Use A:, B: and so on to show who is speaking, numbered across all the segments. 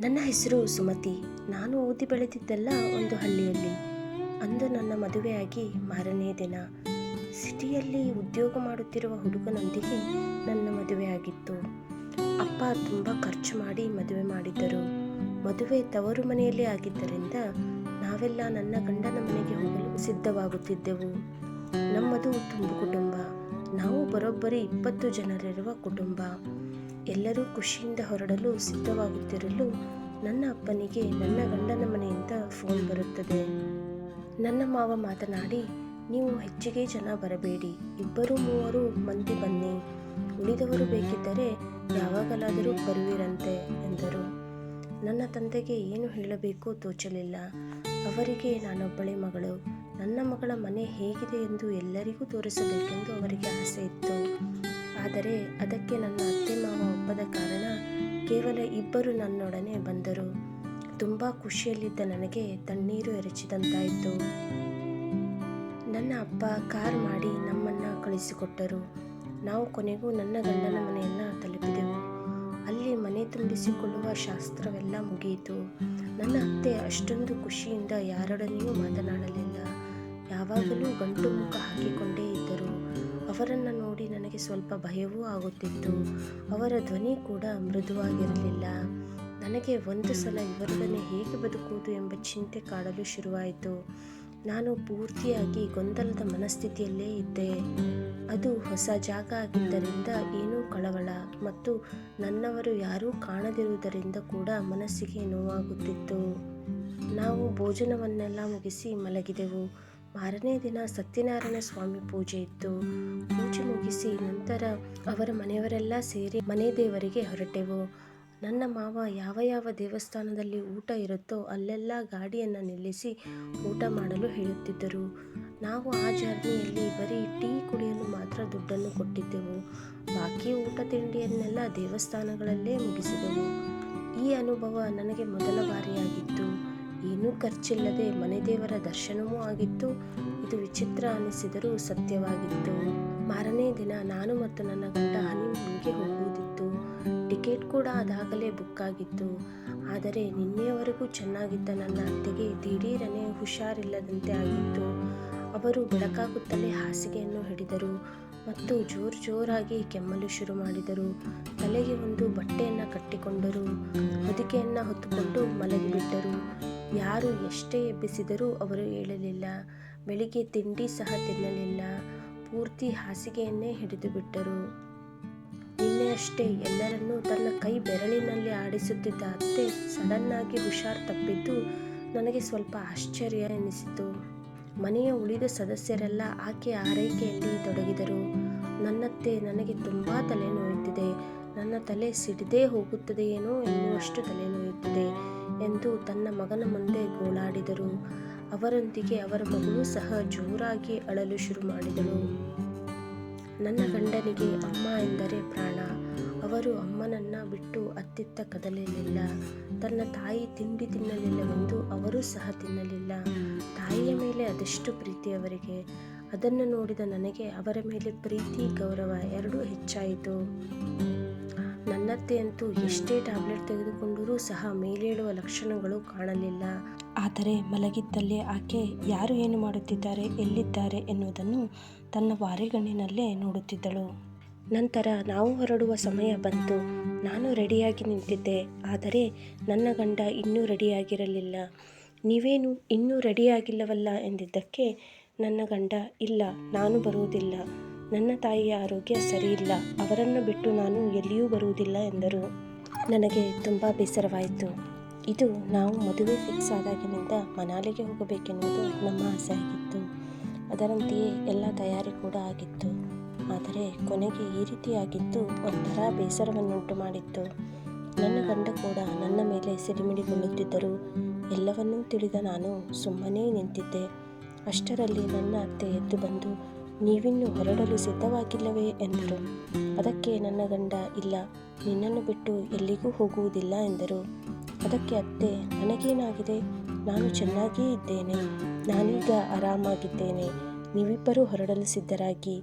A: ನನ್ನ ಹೆಸರು ಸುಮತಿ. ನಾನು ಓದಿ ಬೆಳೆದಿದ್ದೆಲ್ಲ ಒಂದು ಹಳ್ಳಿಯಲ್ಲಿ. ಅಂದು ನನ್ನ ಮದುವೆಯಾಗಿ ಮಾರನೇ ದಿನ. ಸಿಟಿಯಲ್ಲಿ ಉದ್ಯೋಗ ಮಾಡುತ್ತಿರುವ ಹುಡುಗನೊಂದಿಗೆ ನನ್ನ ಮದುವೆಯಾಗಿತ್ತು. ಅಪ್ಪ ತುಂಬ ಖರ್ಚು ಮಾಡಿ ಮದುವೆ ಮಾಡಿದ್ದರು. ಮದುವೆ ತವರು ಮನೆಯಲ್ಲಿ ಆಗಿದ್ದರಿಂದ ನಾವೆಲ್ಲ ನನ್ನ ಗಂಡನ ಮನೆಗೆ ಹೋಗಲು ಸಿದ್ಧವಾಗುತ್ತಿದ್ದೆವು. ನಮ್ಮದು ತುಂಬು ಕುಟುಂಬ ನಾವು ಬರೋಬ್ಬರಿ ಇಪ್ಪತ್ತು ಜನರಿರುವ ಕುಟುಂಬ. ಎಲ್ಲರೂ ಖುಷಿಯಿಂದ ಹೊರಡಲು ಸಿದ್ಧವಾಗುತ್ತಿರಲು ನನ್ನ ಅಪ್ಪನಿಗೆ ನನ್ನ ಗಂಡನ ಮನೆಯಿಂದ ಫೋನ್ ಬರುತ್ತದೆ. ನನ್ನ ಮಾವ ಮಾತನಾಡಿ, ನೀವು ಹೆಚ್ಚಿಗೆ ಜನ ಬರಬೇಡಿ. ಇಬ್ಬರು ಮೂವರು ಮಂದಿ ಬನ್ನಿ. ಉಳಿದವರು ಬೇಕಿದ್ದರೆ ಯಾವಾಗಲಾದರೂ ಬರುವಿರಂತೆ ಎಂದರು. ನನ್ನ ತಂದೆಗೆ ಏನು ಹೇಳಬೇಕು ತೋಚಲಿಲ್ಲ. ಅವರಿಗೆ ನಾನೊಬ್ಬಳೆ ಮಗಳು. ನನ್ನ ಮಗಳ ಮನೆ ಹೇಗಿದೆ ಎಂದು ಎಲ್ಲರಿಗೂ ತೋರಿಸಬೇಕೆಂದು ಅವರಿಗೆ ಆಸೆ ಇತ್ತು. ಆದರೆ ಅದಕ್ಕೆ ನನ್ನ ಅತ್ತೆ ಮಾವ ಒಪ್ಪದ ಕಾರಣ ಕೇವಲ ಇಬ್ಬರು ನನ್ನೊಡನೆ ಬಂದರು. ತುಂಬ ಖುಷಿಯಲ್ಲಿದ್ದ ನನಗೆ ತಣ್ಣೀರು ಎರಚಿದಂತಾಯಿತು. ನನ್ನ ಅಪ್ಪ ಕಾರ್ ಮಾಡಿ ನಮ್ಮನ್ನು ಕಳಿಸಿಕೊಟ್ಟರು. ನಾವು ಕೊನೆಗೂ ನನ್ನ ಗಂಡನ ಮನೆಯನ್ನು ತಲುಪಿದೆವು. ಅಲ್ಲಿ ಮನೆ ತುಂಬಿಸಿಕೊಳ್ಳುವ ಶಾಸ್ತ್ರವೆಲ್ಲ ಮುಗಿಯಿತು. ನನ್ನ ಅತ್ತೆ ಅಷ್ಟೊಂದು ಖುಷಿಯಿಂದ ಯಾರೊಡನೆಯೂ ಮಾತನಾಡಲಿಲ್ಲ. ಯಾವಾಗಲೂ ಗಂಟು ಮುಖ ಹಾಕಿಕೊಂಡೇ ಇದ್ದರು. ಅವರನ್ನು ನನಗೆ ಸ್ವಲ್ಪ ಭಯವೂ ಆಗುತ್ತಿತ್ತು. ಅವರ ಧ್ವನಿ ಕೂಡ ಮೃದುವಾಗಿರಲಿಲ್ಲ. ನನಗೆ ಒಂದು ಸಲ ಇವರೊಡನೆ ಹೇಗೆ ಬದುಕುವುದು ಎಂಬ ಚಿಂತೆ ಕಾಡಲು ಶುರುವಾಯಿತು. ನಾನು ಪೂರ್ತಿಯಾಗಿ ಗೊಂದಲದ ಮನಸ್ಥಿತಿಯಲ್ಲೇ ಇದ್ದೆ. ಅದು ಹೊಸ ಜಾಗ ಆಗಿದ್ದರಿಂದ ಏನೂ ಕಳವಳ ಮತ್ತು ನನ್ನವರು ಯಾರೂ ಕಾಣದಿರುವುದರಿಂದ ಕೂಡ ಮನಸ್ಸಿಗೆ ನೋವಾಗುತ್ತಿತ್ತು. ನಾವು ಭೋಜನವನ್ನೆಲ್ಲ ಮುಗಿಸಿ ಮಲಗಿದೆವು. ಮಾರನೇ ದಿನ ಸತ್ಯನಾರಾಯಣ ಸ್ವಾಮಿ ಪೂಜೆ ಇತ್ತು ಪೂಜೆ ಮುಗಿಸಿ ನಂತರ ಅವರ ಮನೆಯವರೆಲ್ಲ ಸೇರಿ ಮನೆ ದೇವರಿಗೆ ಹೊರಟೆವು. ನನ್ನ ಮಾವ ಯಾವ ಯಾವ ದೇವಸ್ಥಾನದಲ್ಲಿ ಊಟ ಇರುತ್ತೋ ಅಲ್ಲೆಲ್ಲ ಗಾಡಿಯನ್ನು ನಿಲ್ಲಿಸಿ ಊಟ ಮಾಡಲು ಹೇಳುತ್ತಿದ್ದರು. ನಾವು ಆ ಜರ್ನಿಯಲ್ಲಿ ಬರೀ ಟೀ ಕುಡಿಯಲು ಮಾತ್ರ ದುಡ್ಡನ್ನು ಕೊಟ್ಟಿದ್ದೆವು. ಬಾಕಿ ಊಟ ತಿಂಡಿಯನ್ನೆಲ್ಲ ದೇವಸ್ಥಾನಗಳಲ್ಲೇ ಮುಗಿಸಿದೆವು. ಈ ಅನುಭವ ನನಗೆ ಮೊದಲ ಬಾರಿಯಾಗಿತ್ತು. ಏನೂ ಖರ್ಚಿಲ್ಲದೆ ಮನೆ ದೇವರ ದರ್ಶನವೂ ಆಗಿತ್ತು. ಇದು ವಿಚಿತ್ರ ಅನಿಸಿದರೂ ಸತ್ಯವಾಗಿತ್ತು. ಮಾರನೇ ದಿನ ನಾನು ಮತ್ತು ನನ್ನ ಗಂಡ ಹನಿಮೂನ್ಗೆ ಹೋಗುವುದಿತ್ತು. ಟಿಕೆಟ್ ಕೂಡ ಅದಾಗಲೇ ಬುಕ್ ಆಗಿತ್ತು. ಆದರೆ ನಿನ್ನೆಯವರೆಗೂ ಚೆನ್ನಾಗಿದ್ದ ನನ್ನ ಅತ್ತೆಗೆ ದಿಢೀರನೆ ಹುಷಾರಿಲ್ಲದಂತೆ ಆಗಿತ್ತು. ಅವರು ಬೆಳಕಾಗುತ್ತಲೇ ಹಾಸಿಗೆಯನ್ನು ಹಿಡಿದರು ಮತ್ತು ಜೋರು ಜೋರಾಗಿ ಕೆಮ್ಮಲು ಶುರು ಮಾಡಿದರು. ತಲೆಗೆ ಒಂದು ಬಟ್ಟೆಯನ್ನು ಕಟ್ಟಿಕೊಂಡರು. ಹೊದಿಕೆಯನ್ನು ಹೊತ್ತುಕೊಂಡು ಮಲಗಿಬಿಟ್ಟರು. ಯಾರು ಎಷ್ಟೇ ಎಬ್ಬಿಸಿದರೂ ಅವರು ಏಳಲಿಲ್ಲ ಬೆಳಿಗ್ಗೆ ತಿಂಡಿ ಸಹ ತಿನ್ನಲಿಲ್ಲ. ಪೂರ್ತಿ ಹಾಸಿಗೆಯನ್ನೇ ಹಿಡಿದು ಬಿಟ್ಟರು. ನಿನ್ನೆಯಷ್ಟೇ ಎಲ್ಲರನ್ನೂ ತನ್ನ ಕೈ ಬೆರಳಿನಲ್ಲಿ ಆಡಿಸುತ್ತಿದ್ದ ಅತ್ತೆ ಸಡನ್ನಾಗಿ ಹುಷಾರ್ ತಪ್ಪಿದ್ದು ನನಗೆ ಸ್ವಲ್ಪ ಆಶ್ಚರ್ಯ ಎನಿಸಿತು. ಮನೆಯ ಉಳಿದ ಸದಸ್ಯರೆಲ್ಲ ಆಕೆ ಆರೈಕೆಯಲ್ಲಿ ತೊಡಗಿದರು. ನನ್ನತ್ತೆ ನನಗೆ ತುಂಬ ತಲೆನೋಯುತ್ತಿದೆ. ನನ್ನ ತಲೆ ಸಿಡಿದೇ ಹೋಗುತ್ತದೆಯೇನೋ ಎನ್ನುವಷ್ಟು ತಲೆನೋಯುತ್ತದೆ. ಎಂದು ತನ್ನ ಮಗನ ಮುಂದೆ ಗೋಳಾಡಿದರು. ಅವರೊಂದಿಗೆ ಅವರ ಮಗಳು ಸಹ ಜೋರಾಗಿ ಅಳಲು ಶುರು ಮಾಡಿದಳು. ನನ್ನ ಗಂಡನಿಗೆ ಅಮ್ಮ ಎಂದರೆ ಪ್ರಾಣ. ಅವರು ಅಮ್ಮನನ್ನ ಬಿಟ್ಟು ಅತ್ತಿತ್ತ ಕದಲಿಲ್ಲ ತನ್ನ ತಾಯಿ ತಿಂಡಿ ತಿನ್ನಲಿಲ್ಲವೆಂದು ಅವರು ಸಹ ತಿನ್ನಲಿಲ್ಲ. ತಾಯಿಯ ಮೇಲೆ ಅದೆಷ್ಟು ಪ್ರೀತಿ ಅವರಿಗೆ. ಅದನ್ನು ನೋಡಿದ ನನಗೆ ಅವರ ಮೇಲೆ ಪ್ರೀತಿ ಗೌರವ ಎರಡೂ ಹೆಚ್ಚಾಯಿತು. ನನ್ನತ್ತೆಯಂತೂ ಎಷ್ಟೇ ಟ್ಯಾಬ್ಲೆಟ್ ತೆಗೆದುಕೊಂಡರೂ ಸಹ ಮೇಲೇಳುವ ಲಕ್ಷಣಗಳು ಕಾಣಲಿಲ್ಲ. ಆದರೆ ಮಲಗಿದ್ದಲ್ಲೇ ಆಕೆ ಯಾರು ಏನು ಮಾಡುತ್ತಿದ್ದಾರೆ, ಎಲ್ಲಿದ್ದಾರೆ ಎನ್ನುವುದನ್ನು ತನ್ನ ವಾರೆಗಣ್ಣಿನಲ್ಲೇ ನೋಡುತ್ತಿದ್ದಳು. ನಂತರ ನಾವು ಹೊರಡುವ ಸಮಯ ಬಂತು. ನಾನು ರೆಡಿಯಾಗಿ ನಿಂತಿದ್ದೆ. ಆದರೆ ನನ್ನ ಗಂಡ ಇನ್ನೂ ರೆಡಿಯಾಗಿರಲಿಲ್ಲ. ನೀವೇನು ಇನ್ನೂ ರೆಡಿಯಾಗಿಲ್ಲವಲ್ಲ ಎಂದಿದ್ದಕ್ಕೆ ನನ್ನ ಗಂಡ, ಇಲ್ಲ, ನಾನು ಬರುವುದಿಲ್ಲ. ನನ್ನ ತಾಯಿಯ ಆರೋಗ್ಯ ಸರಿಯಿಲ್ಲ ಅವರನ್ನು ಬಿಟ್ಟು ನಾನು ಎಲ್ಲಿಯೂ ಬರುವುದಿಲ್ಲ ಎಂದರು. ನನಗೆ ತುಂಬ ಬೇಸರವಾಯಿತು. ಇದು ನಾವು ಮದುವೆ ಫಿಕ್ಸ್ ಆದಾಗಿನಿಂದ ಮನಾಲಿಗೆ ಹೋಗಬೇಕೆನ್ನುವುದು ನಮ್ಮ ಆಸೆ ಆಗಿತ್ತು. ಅದರಂತೆಯೇ ಎಲ್ಲ ತಯಾರಿ ಕೂಡ ಆಗಿತ್ತು. ಆದರೆ ಕೊನೆಗೆ ಈ ರೀತಿಯಾಗಿದ್ದು ಒಂಥರ ಬೇಸರವನ್ನುಂಟು ಮಾಡಿತ್ತು. ನನ್ನ ಗಂಡ ಕೂಡ ನನ್ನ ಮೇಲೆ ಸಿಡಿಮಿಡಿಗೊಳ್ಳುತ್ತಿದ್ದರು ಎಲ್ಲವನ್ನೂ ತಿಳಿದ ನಾನು ಸುಮ್ಮನೇ ನಿಂತಿದ್ದೆ. ಅಷ್ಟರಲ್ಲಿ ನನ್ನ ಅತ್ತೆ ಎದ್ದು ಬಂದು ನೀವಿನ್ನೂ ಹೊರಡಲು ಸಿದ್ಧವಾಗಿಲ್ಲವೇ ಎಂದರು. ಅದಕ್ಕೆ ನನ್ನ ಗಂಡ, ಇಲ್ಲ, ನಿನ್ನನ್ನು ಬಿಟ್ಟು ಎಲ್ಲಿಗೂ ಹೋಗುವುದಿಲ್ಲ ಎಂದರು. ಅದಕ್ಕೆ ಅತ್ತೆ, ನನಗೇನಾಗಿದೆ? ನಾನು ಚೆನ್ನಾಗಿಯೇ ಇದ್ದೇನೆ. ನಾನೀಗ ಆರಾಮಾಗಿದ್ದೇನೆ. ನೀವಿಬ್ಬರೂ ಹೊರಡಲು ಸಿದ್ಧರಾಗಿ.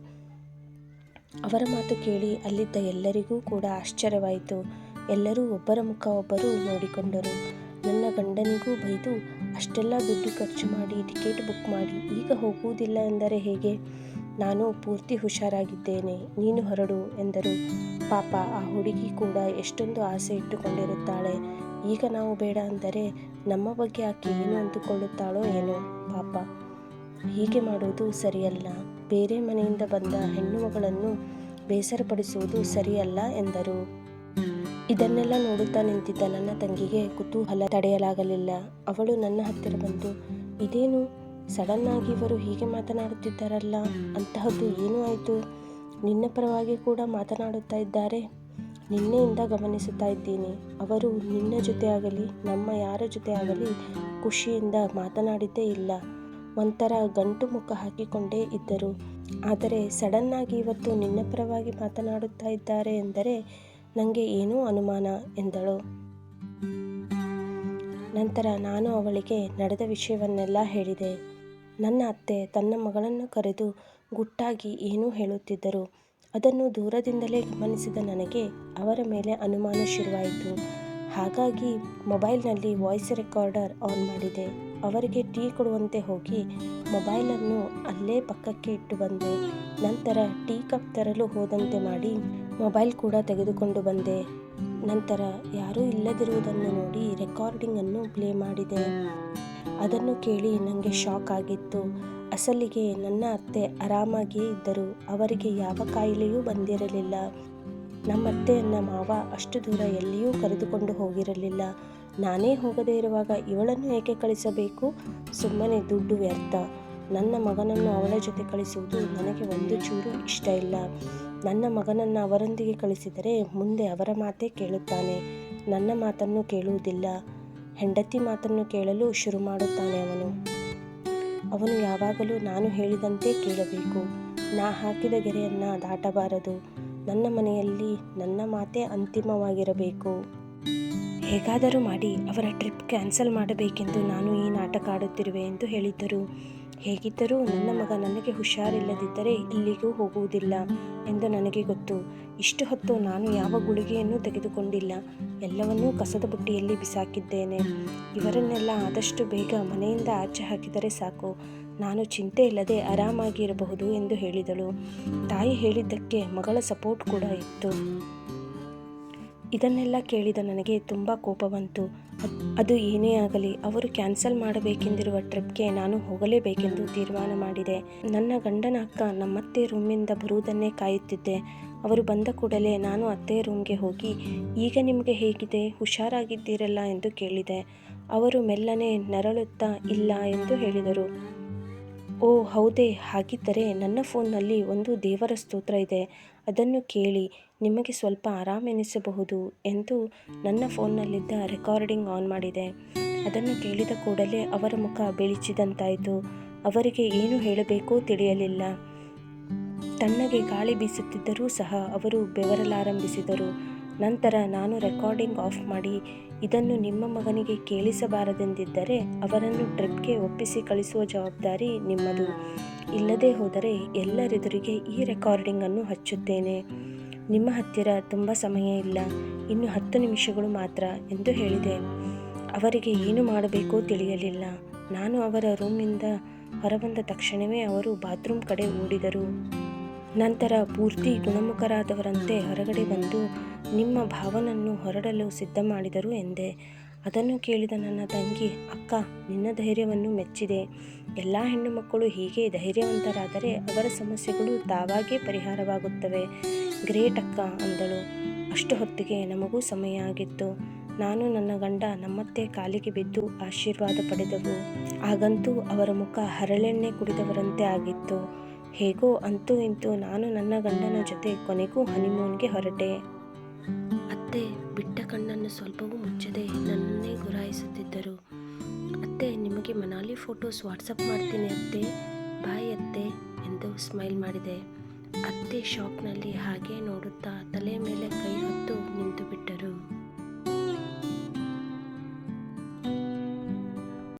A: ಅವರ ಮಾತು ಕೇಳಿ ಅಲ್ಲಿದ್ದ ಎಲ್ಲರಿಗೂ ಕೂಡ ಆಶ್ಚರ್ಯವಾಯಿತು. ಎಲ್ಲರೂ ಒಬ್ಬರ ಮುಖ ಒಬ್ಬರು ನೋಡಿಕೊಂಡರು. ನನ್ನ ಗಂಡನಿಗೂ ಬೈದು ಅಷ್ಟೆಲ್ಲ ದುಡ್ಡು ಖರ್ಚು ಮಾಡಿ ಟಿಕೆಟ್ ಬುಕ್ ಮಾಡಿ ಈಗ ಹೋಗುವುದಿಲ್ಲ ಎಂದರೆ ಹೇಗೆ? ನಾನು ಪೂರ್ತಿ ಹುಷಾರಾಗಿದ್ದೇನೆ, ನೀನು ಹೊರಡು ಎಂದರು. ಪಾಪ, ಆ ಹುಡುಗಿ ಕೂಡ ಎಷ್ಟೊಂದು ಆಸೆ ಇಟ್ಟುಕೊಂಡಿರುತ್ತಾಳೆ. ಈಗ ನಾವು ಬೇಡ ಅಂದರೆ ನಮ್ಮ ಬಗ್ಗೆ ಆಕೆ ಏನು ಅಂದುಕೊಳ್ಳುತ್ತಾಳೋ ಏನೋ, ಪಾಪ. ಹೀಗೆ ಮಾಡುವುದು ಸರಿಯಲ್ಲ. ಬೇರೆ ಮನೆಯಿಂದ ಬಂದ ಹೆಣ್ಣು ಮಗಳನ್ನು ಬೇಸರಪಡಿಸುವುದು ಸರಿಯಲ್ಲ ಎಂದರು. ಇದನ್ನೆಲ್ಲ ನೋಡುತ್ತಾ ನಿಂತಿದ್ದ ನನ್ನ ತಂಗಿಗೆ ಕುತೂಹಲ ತಡೆಯಲಾಗಲಿಲ್ಲ. ಅವಳು ನನ್ನ ಹತ್ತಿರ ಬಂದು, ಇದೇನು? ಸಡನ್ ಆಗಿ ಇವರು ಹೀಗೆ ಮಾತನಾಡುತ್ತಿದ್ದಾರಲ್ಲ, ಅಂತಹದ್ದು ಏನೂ ಆಯಿತು? ನಿನ್ನ ಪರವಾಗಿ ಕೂಡ ಮಾತನಾಡುತ್ತಾ ಇದ್ದಾರೆ. ನಿನ್ನೆಯಿಂದ ಗಮನಿಸುತ್ತಾ ಇದ್ದೀನಿ. ಅವರು ನಿನ್ನ ಜೊತೆ ಆಗಲಿ, ನಮ್ಮ ಯಾರ ಜೊತೆ ಆಗಲಿ ಖುಷಿಯಿಂದ ಮಾತನಾಡಿದ್ದೇ ಇಲ್ಲ. ಒಂಥರ ಗಂಟು ಮುಖ ಹಾಕಿಕೊಂಡೇ ಇದ್ದರು. ಆದರೆ ಸಡನ್ ಆಗಿ ಇವತ್ತು ನಿನ್ನ ಪರವಾಗಿ ಮಾತನಾಡುತ್ತಾ ಇದ್ದಾರೆ ಎಂದರೆ ನನಗೆ ಏನೂ ಅನುಮಾನ ಎಂದಳು. ನಂತರ ನಾನು ಅವಳಿಗೆ ನಡೆದ ವಿಷಯವನ್ನೆಲ್ಲ ಹೇಳಿದೆ. ನನ್ನ ಅತ್ತೆ ತನ್ನ ಮಗಳನ್ನು ಕರೆದು ಗುಟ್ಟಾಗಿ ಏನೂ ಹೇಳುತ್ತಿದ್ದರು. ಅದನ್ನು ದೂರದಿಂದಲೇ ಗಮನಿಸಿದ ನನಗೆ ಅವರ ಮೇಲೆ ಅನುಮಾನ ಶುರುವಾಯಿತು. ಹಾಗಾಗಿ ಮೊಬೈಲ್ನಲ್ಲಿ ವಾಯ್ಸ್ ರೆಕಾರ್ಡರ್ ಆನ್ ಮಾಡಿದೆ. ಅವರಿಗೆ ಟೀ ಕೊಡುವಂತೆ ಹೋಗಿ ಮೊಬೈಲನ್ನು ಅಲ್ಲೇ ಪಕ್ಕಕ್ಕೆ ಇಟ್ಟು ಬಂದೆ. ನಂತರ ಟೀ ಕಪ್ ತರಲು ಹೋದಂತೆ ಮಾಡಿ ಮೊಬೈಲ್ ಕೂಡ ತೆಗೆದುಕೊಂಡು ಬಂದೆ. ನಂತರ ಯಾರೂ ಇಲ್ಲದಿರುವುದನ್ನು ನೋಡಿ ರೆಕಾರ್ಡಿಂಗನ್ನು ಪ್ಲೇ ಮಾಡಿದೆ. ಅದನ್ನು ಕೇಳಿ ನನಗೆ ಶಾಕ್ ಆಗಿತ್ತು. ಅಸಲಿಗೆ ನನ್ನ ಅತ್ತೆ ಆರಾಮಾಗಿಯೇ ಇದ್ದರು. ಅವರಿಗೆ ಯಾವ ಕಾಯಿಲೆಯೂ ಬಂದಿರಲಿಲ್ಲ. ನಮ್ಮತ್ತೆಯನ್ನ ಮಾವ ಅಷ್ಟು ದೂರ ಎಲ್ಲಿಯೂ ಕರೆದುಕೊಂಡು ಹೋಗಿರಲಿಲ್ಲ. ನಾನೇ ಹೋಗದೇ ಇರುವಾಗ ಇವಳನ್ನು ಏಕೆ ಕಳಿಸಬೇಕು? ಸುಮ್ಮನೆ ದುಡ್ಡು ವ್ಯರ್ಥ. ನನ್ನ ಮಗನನ್ನು ಅವಳ ಜೊತೆ ಕಳಿಸುವುದು ನನಗೆ ಒಂದು ಚೂರು ಇಷ್ಟ ಇಲ್ಲ. ನನ್ನ ಮಗನನ್ನು ಅವರೊಂದಿಗೆ ಕಳಿಸಿದರೆ ಮುಂದೆ ಅವರ ಮಾತೇ ಕೇಳುತ್ತಾನೆ. ನನ್ನ ಮಾತನ್ನು ಕೇಳುವುದಿಲ್ಲ. ಹೆಂಡತಿ ಮಾತನ್ನು ಕೇಳಲು ಶುರು ಮಾಡುತ್ತಾನೆ ಅವನು. ಅವನು ಯಾವಾಗಲೂ ನಾನು ಹೇಳಿದಂತೆ ಕೇಳಬೇಕು. ನಾ ಹಾಕಿದ ಗೆರೆಯನ್ನು ದಾಟಬಾರದು. ನನ್ನ ಮನೆಯಲ್ಲಿ ನನ್ನ ಮಾತೇ ಅಂತಿಮವಾಗಿರಬೇಕು. ಹೇಗಾದರೂ ಮಾಡಿ ಅವರ ಟ್ರಿಪ್ ಕ್ಯಾನ್ಸಲ್ ಮಾಡಬೇಕೆಂದು ನಾನು ಈ ನಾಟಕ ಆಡುತ್ತಿರುವೆ ಎಂದು ಹೇಳಿದ್ದರು. ಹೇಗಿದ್ದರೂ ನನ್ನ ಮಗ ನನಗೆ ಹುಷಾರಿಲ್ಲದಿದ್ದರೆ ಇಲ್ಲಿಗೂ ಹೋಗುವುದಿಲ್ಲ ಎಂದು ನನಗೆ ಗೊತ್ತು. ಇಷ್ಟು ಹೊತ್ತು ನಾನು ಯಾವ ಗುಳಿಗೆಯನ್ನು ತೆಗೆದುಕೊಂಡಿಲ್ಲ. ಎಲ್ಲವನ್ನೂ ಕಸದ ಬುಟ್ಟಿಯಲ್ಲಿ ಬಿಸಾಕಿದ್ದೇನೆ. ಇವರನ್ನೆಲ್ಲ ಆದಷ್ಟು ಬೇಗ ಮನೆಯಿಂದ ಆಚೆ ಹಾಕಿದರೆ ಸಾಕು. ನಾನು ಚಿಂತೆ ಇಲ್ಲದೆ ಆರಾಮಾಗಿರಬಹುದು ಎಂದು ಹೇಳಿದಳು. ತಾಯಿ ಹೇಳಿದ್ದಕ್ಕೆ ಮಗಳ ಸಪೋರ್ಟ್ ಕೂಡ ಇತ್ತು. ಇದನ್ನೆಲ್ಲ ಕೇಳಿದ ನನಗೆ ತುಂಬ ಕೋಪ ಬಂತು. ಅದು ಏನೇ ಆಗಲಿ, ಅವರು ಕ್ಯಾನ್ಸಲ್ ಮಾಡಬೇಕೆಂದಿರುವ ಟ್ರಿಪ್ಗೆ ನಾನು ಹೋಗಲೇಬೇಕೆಂದು ತೀರ್ಮಾನ ಮಾಡಿದೆ. ನನ್ನ ಗಂಡನ ಅಕ್ಕ ನಮ್ಮತ್ತೆ ರೂಮಿಂದ ಬರುವುದನ್ನೇ ಕಾಯುತ್ತಿದ್ದೆ. ಅವರು ಬಂದ ಕೂಡಲೇ ನಾನು ಅತ್ತೆ ರೂಮ್ಗೆ ಹೋಗಿ, ಈಗ ನಿಮಗೆ ಹೇಗಿದೆ? ಹುಷಾರಾಗಿದ್ದೀರಲ್ಲ? ಎಂದು ಕೇಳಿದೆ. ಅವರು ಮೆಲ್ಲನೆ ನರಳುತ್ತಾ, ಇಲ್ಲ, ಎಂದು ಹೇಳಿದರು. ಓ, ಹೌದೇ, ಹಾಗಿದ್ದರೆ ನನ್ನ ಫೋನ್ನಲ್ಲಿ ಒಂದು ದೇವರ ಸ್ತೋತ್ರ ಇದೆ. ಅದನ್ನು ಕೇಳಿ ನಿಮಗೆ ಸ್ವಲ್ಪ ಆರಾಮೆನಿಸಬಹುದು ಎಂದು ನನ್ನ ಫೋನ್ನಲ್ಲಿದ್ದ ರೆಕಾರ್ಡಿಂಗ್ ಆನ್ ಮಾಡಿದೆ. ಅದನ್ನು ಕೇಳಿದ ಕೂಡಲೇ ಅವರ ಮುಖ ಬೆಳಿಚಿದಂತಾಯಿತು. ಅವರಿಗೆ ಏನು ಹೇಳಬೇಕೋ ತಿಳಿಯಲಿಲ್ಲ. ತಣ್ಣಗೆ ಗಾಳಿ ಬೀಸುತ್ತಿದ್ದರೂ ಸಹ ಅವರು ಬೆವರಲಾರಂಭಿಸಿದರು. ನಂತರ ನಾನು ರೆಕಾರ್ಡಿಂಗ್ ಆಫ್ ಮಾಡಿ ಇದನ್ನು ನಿಮ್ಮ ಮಗನಿಗೆ ಕೇಳಿಸಬಾರದೆಂದಿದ್ದರೆ ಅವರನ್ನು ಟ್ರಿಪ್ಗೆ ಒಪ್ಪಿಸಿ ಕಳಿಸುವ ಜವಾಬ್ದಾರಿ ನಿಮ್ಮದು. ಇಲ್ಲದೇ ಹೋದರೆ ಎಲ್ಲರೆದುರಿಗೆ ಈ ರೆಕಾರ್ಡಿಂಗನ್ನು ಹಚ್ಚುತ್ತೇನೆ. ನಿಮ್ಮ ಹತ್ತಿರ ತುಂಬ ಸಮಯ ಇಲ್ಲ. ಇನ್ನು ಹತ್ತು ನಿಮಿಷಗಳು ಮಾತ್ರ ಎಂದು ಹೇಳಿದೆ. ಅವರಿಗೆ ಏನು ಮಾಡಬೇಕೋ ತಿಳಿಯಲಿಲ್ಲ. ನಾನು ಅವರ ರೂಮಿಂದ ಹೊರಬಂದ ತಕ್ಷಣವೇ ಅವರು ಬಾತ್ರೂಮ್ ಕಡೆ ಓಡಿದರು. ನಂತರ ಪೂರ್ತಿ ಗುಣಮುಖರಾದವರಂತೆ ಹೊರಗಡೆ ಬಂದು ನಿಮ್ಮ ಭಾವನನ್ನು ಹೊರಡಲು ಸಿದ್ಧ ಮಾಡಿದರು ಎಂದೆ. ಅದನ್ನು ಕೇಳಿದ ನನ್ನ ತಂಗಿ, ಅಕ್ಕ, ನಿನ್ನ ಧೈರ್ಯವನ್ನು ಮೆಚ್ಚಿದೆ. ಎಲ್ಲ ಹೆಣ್ಣು ಮಕ್ಕಳು ಹೀಗೆ ಧೈರ್ಯವಂತರಾದರೆ ಅವರ ಸಮಸ್ಯೆಗಳು ತಾವಾಗೇ ಪರಿಹಾರವಾಗುತ್ತವೆ. ಗ್ರೇಟ್ ಅಕ್ಕ, ಅಂದಳು. ಅಷ್ಟು ಹೊತ್ತಿಗೆ ನಮಗೂ ಸಮಯ ಆಗಿತ್ತು. ನಾನು ನನ್ನ ಗಂಡ ನಮ್ಮತ್ತೆ ಕಾಲಿಗೆ ಬಿದ್ದು ಆಶೀರ್ವಾದ ಪಡೆದವು. ಆಗಂತೂ ಅವರ ಮುಖ ಹರಳೆಣ್ಣೆ ಕುಡಿದವರಂತೆ ಆಗಿತ್ತು. ಹೇಗೋ ಅಂತೂ ಇಂತೂ ನಾನು ನನ್ನ ಗಂಡನ ಜೊತೆ ಕೊನೆಗೂ ಹನಿಮೂನ್ಗೆ ಹೊರಟೆ. ಕಣ್ಣನ್ನು ಸ್ವಲ್ಪವೂ ಮುಚ್ಚದೆ ನನ್ನನ್ನೇ ಗುರಾಯಿಸುತ್ತಿದ್ದರು. ಅತ್ತೆ, ನಿಮಗೆ ಮನಾಲಿ ಫೋಟೋಸ್ ವಾಟ್ಸಪ್ ಮಾಡ್ತೀನಿ ಅತ್ತೆ. ಬಾಯ್ ಅತ್ತೆ ಎಂದು ಸ್ಮೈಲ್ ಮಾಡಿದೆ. ಅತ್ತೆ ಶಾಕ್ನಲ್ಲಿ ಹಾಗೆ ನೋಡುತ್ತಾ ತಲೆ ಮೇಲೆ ಕೈ ಹೊತ್ತು ನಿಂತು ಬಿಟ್ಟರು